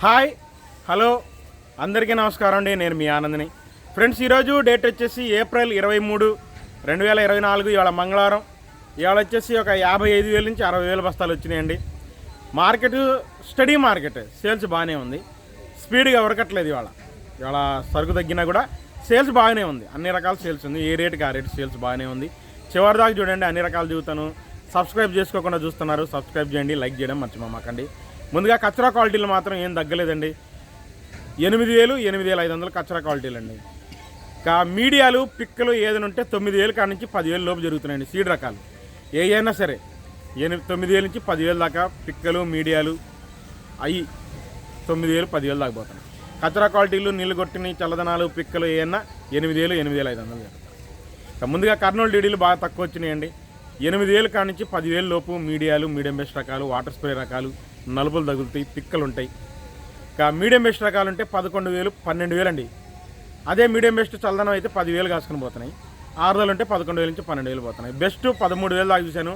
Hi hello అందరికీ నమస్కారం అండి. నేను మీ ఆనందని. ఫ్రెండ్స్ ఈరోజు డేట్ వచ్చేసి ఏప్రిల్ ఇరవై మూడు రెండు వేల ఇరవై నాలుగు ఇవాళ మంగళవారం. ఇవాళ వచ్చేసి ఒక యాభై ఐదు వేల నుంచి అరవై వేల బస్తాలు వచ్చినాయండి. మార్కెట్ స్టడీ మార్కెట్ సేల్స్ బాగానే ఉంది. స్పీడ్గా ఉరకట్లేదు ఇవాళ. ఇవాళ సరుకు తగ్గినా కూడా సేల్స్ బాగానే ఉంది. అన్ని రకాల సేల్స్ ఉంది. ఏ రేటుకి ఆ రేటు సేల్స్ బాగానే ఉంది. చివరి దాకా చూడండి అన్ని రకాలు చూస్తాను. సబ్స్క్రైబ్ చేసుకోకుండా చూస్తున్నారు. సబ్స్క్రైబ్ చేయండి లైక్ చేయడం మర్చిపోమాకండి. ముందుగా కచ్చరా క్వాలిటీలు మాత్రం ఏం తగ్గలేదండి. ఎనిమిది వేలు ఎనిమిది వేల ఐదు వందలు కచ్చరా క్వాలిటీలు అండి ఇంకా మీడియాలు పిక్కలు ఏదైనా ఉంటే తొమ్మిది వేలు కాడ నుంచి పదివేలు లోపు జరుగుతున్నాయండి సీడ్ రకాలు. ఏ అయినా సరే ఎనిమిది తొమ్మిది వేల నుంచి పదివేలు దాకా పిక్కలు మీడియాలు అవి తొమ్మిది వేలు పదివేలు దాకా పోతున్నాయి. కచ్చరా క్వాలిటీలు నీళ్ళు కొట్టిన చల్లదనాలు పిక్కలు ఏమన్నా ఎనిమిది వేలు ఎనిమిది వేల ఐదు వందలు జరుగుతాయి ముందుగా కర్నూలు డీడీలు బాగా తక్కువ వచ్చినాయండి. ఎనిమిది వేలు కాడ నుంచి పదివేలు లోపు మీడియాలు మీడియం బెస్ట్ రకాలు వాటర్ స్ప్రే రకాలు నలుపులు తగులుతాయి పిక్కలు ఉంటాయి ఇక మీడియం బెస్ట్ రకాలు ఉంటే పదకొండు వేలు పన్నెండు వేలు అండి అదే మీడియం బెస్ట్ చల్లదనం అయితే పదివేలు కాసుకుని పోతున్నాయి. ఆరుదలు ఉంటే పదకొండు వేల నుంచి పన్నెండు వేలు పోతున్నాయి. బెస్ట్ పదమూడు వేలు దాకా చూశాను.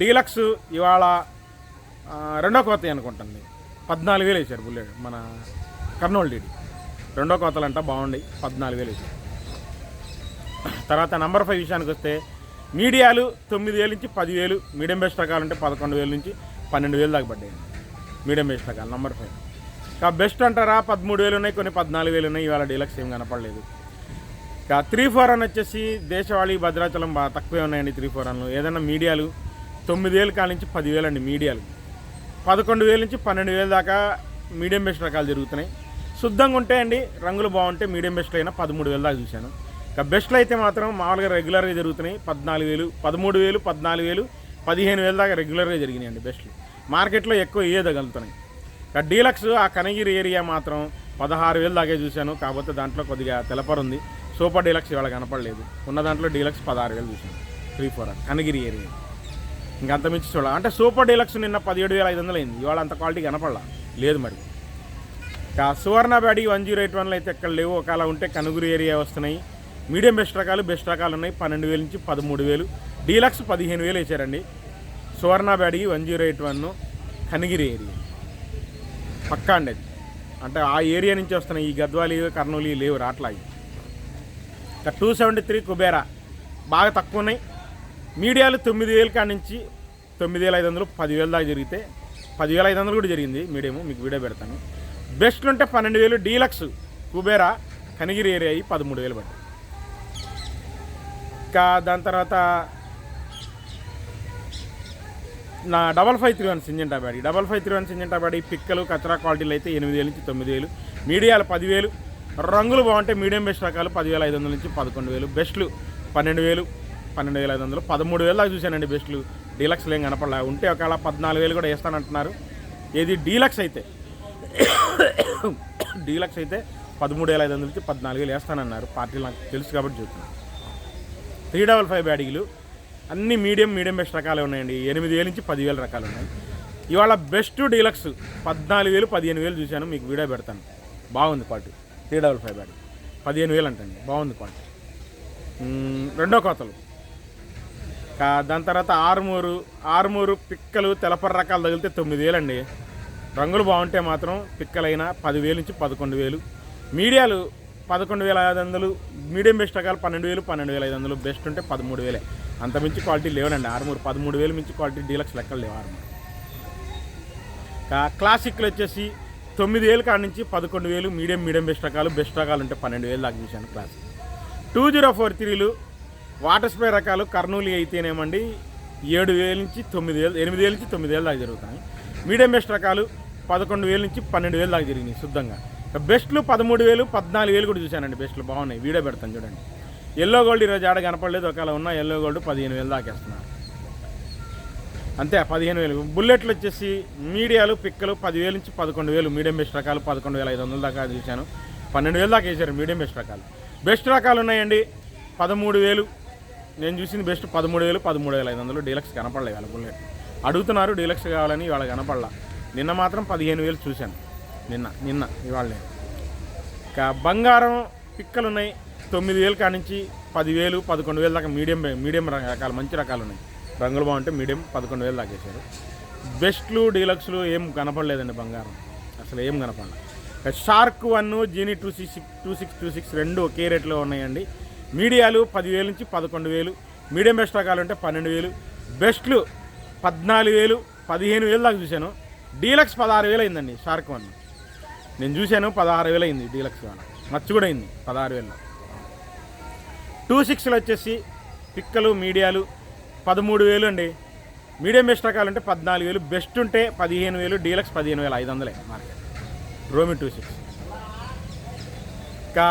డీలక్స్ ఇవాళ రెండో కోత అనుకుంటుంది. పద్నాలుగు వేలు వేశారు బుల్లెట్ మన కర్నూలు డీడీ. రెండో కోతలు అంట బాగుండి పద్నాలుగు వేలు వేశారు తర్వాత నంబర్ ఫైవ్ విషయానికి వస్తే మీడియాలు తొమ్మిది వేలు నుంచి పదివేలు మీడియం బెస్ట్ రకాలు ఉంటే పదకొండు వేలు నుంచి పన్నెండు వేలు దాకా పడ్డాయి మీడియం బేస్ రకాలు నంబర్ ఫైవ్ ఇంకా బెస్ట్ అంటారా? పదమూడు వేలు ఉన్నాయి కొన్ని పద్నాలుగు వేలు ఉన్నాయి ఇవాళ డీలక్స్ ఏం కనపడలేదు. ఇంకా త్రీ ఫోర్ అని వచ్చేసి దేశవాళీ భద్రాచలం బాగా తక్కువే ఉన్నాయండి త్రీ ఫోర్ అన్లు. ఏదైనా మీడియాలు తొమ్మిది వేలు కాడ నుంచి పదివేలు అండి మీడియాలు. పదకొండు వేల నుంచి పన్నెండు వేల దాకా మీడియం బెస్ట్ రకాలు జరుగుతున్నాయి. శుద్ధంగా ఉంటే అండి రంగులు బాగుంటే మీడియం బెస్ట్ అయినా పదమూడు వేల దాకా చూశాను. ఇక బెస్ట్లు అయితే మాత్రం మామూలుగా రెగ్యులర్గా జరుగుతున్నాయి పద్నాలుగు వేలు పదమూడు వేలు పద్నాలుగు వేలు పదిహేను వేల దాకా రెగ్యులర్గా జరిగినాయండి బెస్ట్లు. మార్కెట్లో ఎక్కువ ఇయ్యదగలుగుతున్నాయి. ఇక డీలక్స్ ఆ కనగిరి ఏరియా మాత్రం పదహారు వేలు దాకా చూశాను. కాకపోతే దాంట్లో కొద్దిగా తెలపరు ఉంది సూపర్ డీలక్స్ ఇవాళ కనపడలేదు. ఉన్న దాంట్లో డీలక్స్ పదహారు వేలు చూశాను. Three four Kanigiri area. ఇంకంతమించి మించి చూడాలి. అంటే సూపర్ డీలక్స్ నిన్న పదిహేడు వేల ఐదు వందలు అయింది. ఇవాళ అంత క్వాలిటీ కనపడలా. లేదు మరి. ఇక Suvarna Byadgi one zero eight వన్లో అయితే ఎక్కడ లేవు. ఒకవేళ ఉంటే కనుగురు ఏరియా వస్తున్నాయి. మీడియం బెస్ట్ రకాలు బెస్ట్ రకాలు ఉన్నాయి. పన్నెండు వేల నుంచి పదమూడు వేలు. డీలక్స్ పదిహేను వేలు వేసారండి. Suvarna Byadgi one zero eight one Kanigiri area. పక్కా అండి అది. అంటే ఆ ఏరియా నుంచి వస్తున్నాయి ఈ గద్వాలి కర్నూలు లేవు రాట్లాగి ఇక టూ సెవెంటీ త్రీ కుబేరా బాగా తక్కువ ఉన్నాయి. మీడియాలు తొమ్మిది వేల కాడ నుంచి తొమ్మిది వేల ఐదు వందలు పదివేల దాకా జరిగితే పదివేల ఐదు వందలు కూడా జరిగింది మీడియము మీకు వీడియో పెడతాను. బెస్ట్ ఉంటే పన్నెండు వేలు డీలక్స్ కుబేరా కనిగిరి ఏరియా అయ్యి పదమూడు వేలు పడ్డాయి. ఇంకా దాని తర్వాత నా double five three one Syngenta Byadgi. Double five three one Syngenta Byadgi పిక్కలు కచరా క్వాలిటీలు అయితే ఎనిమిది వేల నుంచి తొమ్మిది వేలు. మీడియాలు పదివేలు. రంగులు బాగుంటే మీడియం బెస్ట్ రకాలు పదివేల ఐదు వందల నుంచి పదకొండు వేలు. బెస్ట్లు పన్నెండు వేలు పన్నెండు వేల ఐదు వందలు. పదమూడు వేలు దాకా చూశానండి బెస్ట్లు. డీలక్స్లు ఏం కనపడలే. ఉంటే ఒకవేళ పద్నాలుగు వేలు కూడా వేస్తానంటున్నారు. ఏది డీలక్స్ అయితే డీలక్స్ అయితే పదమూడు వేల ఐదు వందల నుంచి పద్నాలుగు వేలు వేస్తానన్నారు. పార్టీలు నాకు తెలుసు కాబట్టి చూస్తున్నాను త్రీ డబల్ ఫైవ్ బ్యాడీలు అన్ని మీడియం మీడియం బెస్ట్ రకాలు ఉన్నాయండి. ఎనిమిది వేల నుంచి పదివేల రకాలు ఉన్నాయి. ఇవాళ బెస్ట్ డీలక్స్ పద్నాలుగు వేలు పదిహేను వేలు చూశాను. మీకు వీడియో పెడతాను. బాగుంది quality. Three double five bad పదిహేను వేలు అంటండి. బాగుంది క్వాలిటీ. రెండో కోతలు. దాని తర్వాత ఆరుమూరు ఆరుమూరు పిక్కలు తెలపర రకాలు తగిలితే తొమ్మిది వేలండి రంగులు బాగుంటే మాత్రం పిక్కలైనా పదివేలు నుంచి పదకొండు వేలు. మీడియాలు పదకొండు వేల ఐదు వందలు మీడియం బెస్ట్ రకాలు పన్నెండు వేలు పన్నెండు వేల ఐదు వందలు బెస్ట్ ఉంటే పదమూడు వేలే. అంత మించి క్వాలిటీ లేవనండి ఆరుమూరు పదమూడు వేలు మించి క్వాలిటీ డీలక్స్ లెక్కలు లేవు ఆరుమూరు. క్లాసిక్లు వచ్చేసి తొమ్మిది వేలు కాడ నుంచి పదకొండు వేలు మీడియం మీడియం బెస్ట్ రకాలు బెస్ట్ రకాలు ఉంటే పన్నెండు వేలు దాకా చూశాను క్లాసిక్ టూ జీరో ఫోర్ త్రీలు వాటర్ స్ప్రే రకాలు కర్నూలు అయితేనేమండి ఏడు వేల నుంచి తొమ్మిది వేలు ఎనిమిది వేల నుంచి తొమ్మిది వేలు దాకా జరుగుతాయి మీడియం బెస్ట్ రకాలు పదకొండు వేల నుంచి పన్నెండు వేలు దాకా జరిగినాయి శుద్ధంగా. బెస్ట్లు పదమూడు వేలు పద్నాలుగు వేలు కూడా చూశానండి బెస్ట్లు బాగున్నాయి. వీడియో పెడతాను చూడండి. ఎల్లో గోల్డ్ ఈరోజు ఆడ కనపడలేదు. ఒకవేళ ఉన్న ఎల్లో గోల్డ్ పదిహేను వేలు దాకా వేస్తున్నారు అంతే పదిహేను వేలు. బుల్లెట్లు వచ్చేసి మీడియాలు పిక్కలు పదివేలు నుంచి పదకొండు వేలు. మీడియం బెస్ట్ రకాలు పదకొండు వేల ఐదు వందల దాకా చూశాను. పన్నెండు వేలు దాకా వేశారు మీడియం బెస్ట్ రకాలు. బెస్ట్ రకాలు ఉన్నాయండి. పదమూడు వేలు. నేను చూసింది బెస్ట్ పదమూడు వేలు పదమూడు వేల ఐదు వందలు డీలక్స్ కనపడలేదు వాళ్ళ బుల్లెట్ అడుగుతున్నారు డీలక్స్ కావాలని ఇవాళ కనపడలా. నిన్న మాత్రం పదిహేను వేలు చూశాను. నిన్న నిన్న ఇవాళ నేను. ఇంకా బంగారం పిక్కలు ఉన్నాయి. తొమ్మిది వేలు కాడ నుంచి పదివేలు పదకొండు వేలు దాకా మీడియం మీడియం రకాలు మంచి రకాలు ఉన్నాయి. రంగులు బాగుంటే మీడియం పదకొండు వేలు దాకా వేశారు బెస్ట్లు డీలక్స్లు ఏం కనపడలేదండి బంగారం. అసలు ఏం కనపడలేదు shark one genie two six two six two six రెండు ఒకే రేట్లో ఉన్నాయండి. మీడియాలు పదివేలు నుంచి పదకొండు వేలు. మీడియం బెస్ట్ రకాలు అంటే పన్నెండు వేలు. బెస్ట్లు పద్నాలుగు వేలు పదిహేను వేలు దాకా చూశాను. డీలక్స్ పదహారు వేలు అయిందండి షార్క్ వన్. నేను చూశాను పదహారు వేలు అయింది డీలక్స్ వన్. మచ్చు కూడా అయింది పదహారు వేలు టూ సిక్స్లు వచ్చేసి పిక్కలు మీడియాలు పదమూడు వేలు అండి. మీడియం బెస్ట్ రకాలు పద్నాలుగు వేలు. బెస్ట్ ఉంటే పదిహేను వేలు డీలక్స్ పదిహేను వేలు ఐదు వందలే మార్కెట్. రోమి టూ సిక్స్. ఇంకా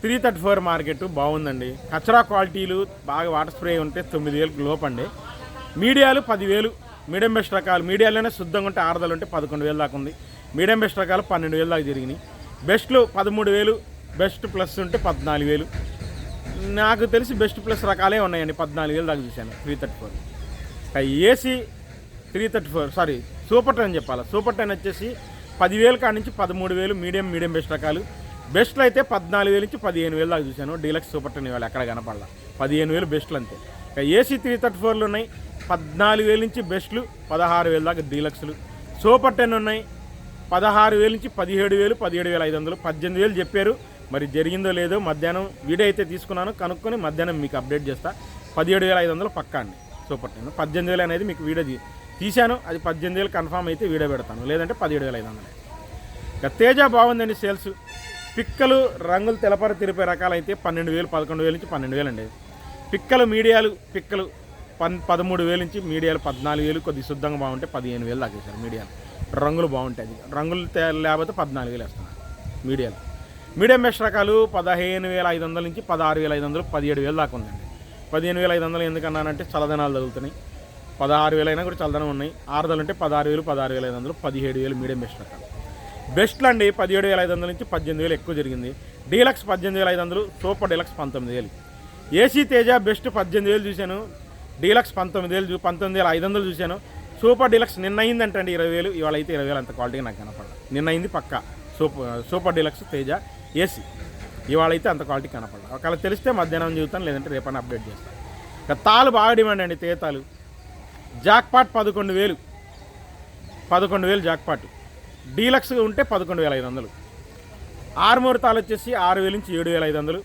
త్రీ థర్టీ ఫోర్ మార్కెట్ బాగుందండి. కచరా క్వాలిటీలు బాగా వాటర్ స్ప్రే ఉంటే తొమ్మిది వేలకు లోపండి. మీడియాలు పదివేలు. మీడియం బెస్ట్ రకాలు. మీడియాలోనే శుద్ధంగా ఉంటే ఆరుదలు ఉంటే పదకొండు వేలు దాకా ఉంది. మీడియం బెస్ట్ రకాలు పన్నెండు వేలు దాకా జరిగినాయి బెస్ట్లు పదమూడు వేలు. బెస్ట్ ప్లస్ ఉంటే పద్నాలుగు వేలు. నాకు తెలిసి బెస్ట్ ప్లస్ రకాలే ఉన్నాయండి. పద్నాలుగు వేలు దాకా చూశాను. Three thirty four. AC three thirty four. Sorry super ten చెప్పాలి? సూపర్ టెన్ వచ్చేసి పదివేల కాడ నుంచి పదమూడు వేలు మీడియం మీడియం బెస్ట్ రకాలు. బెస్ట్లు అయితే పద్నాలుగు వేలు నుంచి పదిహేను వేలు దాకా చూశాను. డీలక్స్ సూపర్ టెన్ ఇవాళ ఎక్కడ కనపడాల. పదిహేను వేలు బెస్ట్లు అంతే. ఇక ఏసీ త్రీ థర్టీ ఫోర్లు ఉన్నాయి. పద్నాలుగు వేలు నుంచి బెస్ట్లు పదహారు వేలు దాకా డీలక్స్లు. సూపర్ టెన్ ఉన్నాయి. పదహారు వేలు నుంచి పదిహేడు వేలు పదిహేడు వేల ఐదు వందలు. పద్దెనిమిది వేలు చెప్పారు. మరి జరిగిందో లేదో మధ్యాహ్నం వీడియో అయితే తీసుకున్నాను. కనుక్కొని మధ్యాహ్నం మీకు అప్డేట్ చేస్తా. పదిహేడు వేల ఐదు వందలు పక్కా అండి. సూపర్ టెన్ పద్దెనిమిది వేలు అనేది మీకు వీడియో తీశాను. అది పద్దెనిమిది వేలు కన్ఫామ్ అయితే వీడియో పెడతాను. లేదంటే పదిహేడు వేల ఐదు వందలు. ఇక తేజ బాగుందండి సేల్స్. పిక్కలు రంగులు తెలపర తిరిపే రకాలు అయితే పన్నెండు వేలు పదకొండు వేలు నుంచి పన్నెండు వేలు అండి పిక్కలు మీడియాలు పిక్కలు పన్ పదమూడు వేలు నుంచి మీడియాలు పద్నాలుగు వేలు కొద్ది శుద్ధంగా బాగుంటే పదిహేను వేలు దాకా మీడియాలు. రంగులు బాగుంటాయి. రంగులు తే- లేకపోతే పద్నాలుగు వేలు వేస్తున్నారు మీడియాలు. మీడియం బెస్ట్ రకాలు పదిహేను వేల ఐదు వందల నుంచి పదహారు వేల ఐదు వందలు పదిహేడు వేలు దాకా ఉందండి. పదిహేను వేల ఐదు వందలు ఎందుకన్నానంటే చల్లదనాలు తగులుతున్నాయి. పదహారు వేలు అయినా కూడా చల్లదనం ఉన్నాయి. ఆరుదలు అంటే పదహారు వేలు పదహారు వేల ఐదు వందలు పదిహేడు వేలు మీడియం బెస్ట్ రకాలు. బెస్ట్లు అండి పదిహేడు వేల ఐదు వందల నుంచి పద్దెనిమిది వేలు ఎక్కువ జరిగింది. డీలక్స్ పద్దెనిమిది వేల ఐదు వందలు సూపర్ డీలక్స్ పంతొమ్మిది వేలు. ఏసీ తేజ బెస్ట్ పద్దెనిమిది వేలు చూశాను. డీలక్స్ పంతొమ్మిది వేలు చూ- పంతొమ్మిది వేల ఐదు వందలు చూశాను. సూపర్ డీలక్స్ నిన్న అయిందంటండి ఇరవై వేలు. ఇవాళ అయితే ఇరవై వేలు అంత క్వాలిటీ నాకు కనపడ నిన్న అయింది పక్క. Super super deluxe Teja AC. ఇవాళ అయితే అంత క్వాలిటీ కనపడదు ఒకవేళ తెలిస్తే మధ్యాహ్నం చూస్తాను లేదంటే రేపని అప్డేట్ చేస్తాను. ఇక తాలు బాగా డిమాండ్ అండి తేతాలు. జాక్పాట్ పదకొండు వేలు. పదకొండు వేలు జాక్పాట్. డీలక్స్ ఉంటే పదకొండు వేల ఐదు వందలు. ఆరుమూరు తాలు వచ్చేసి ఆరు వేలు నుంచి ఏడు వేల ఐదు వందలు.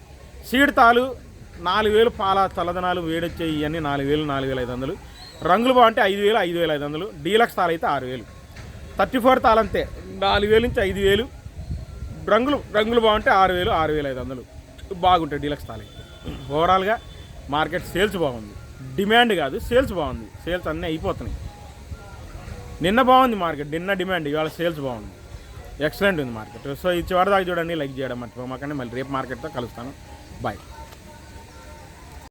సీడ్ తాలు నాలుగు వేలు పాల చల్లదనాలు వేడొచ్చాయి ఇవన్నీ నాలుగు వేలు నాలుగు వేల ఐదు వందలు. రంగులు బాగుంటే ఐదు వేలు ఐదు వేల ఐదు వందలు. డీలక్స్ తాలు అయితే ఆరు వేలు. థర్టీ ఫోర్ తాలు అంతే నాలుగు వేలు నుంచి ఐదు వేలు. రంగులు రంగులు బాగుంటే ఆరు వేలు ఆరు వేల ఐదు వందలు. బాగుంటాయి డీలక్స్ తాలు ఓవరాల్గా మార్కెట్ సేల్స్ బాగుంది. డిమాండ్ కాదు సేల్స్ బాగుంది. సేల్స్ అన్నీ అయిపోతున్నాయి. నిన్న బాగుంది మార్కెట్ నిన్న డిమాండ్ ఇవాళ సేల్స్ బాగుంది. ఎక్సలెంట్ ఉంది మార్కెట్. సో ఈ చివరి దాకా చూడండి లైక్ చేయడం మర్చిపోమాకండి మళ్ళీ రేపు మార్కెట్తో కలుస్తాను. బాయ్